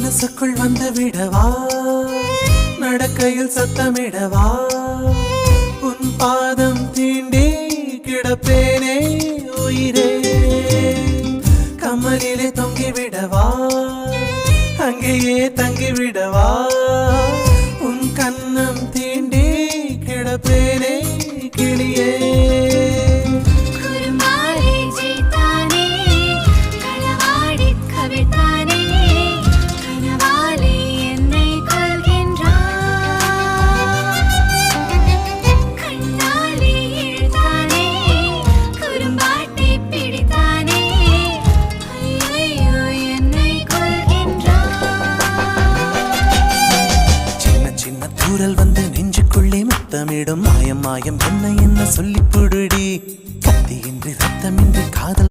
மனசுக்குள் வந்து விடவா? நடக்கையில் சத்தமிடவா? உன் பாதம் தீண்டி கிடப்பேனே உயிரே. கமலிலே தொங்கி விடவா அங்கேயே தங்கி குரல் வந்து நெஞ்சுக்குள்ளே முத்தமிடும் மாயம் மாயம். என்ன என்ன சொல்லி புடுடி? கத்தியின்றி ரத்தமின்றி காதல்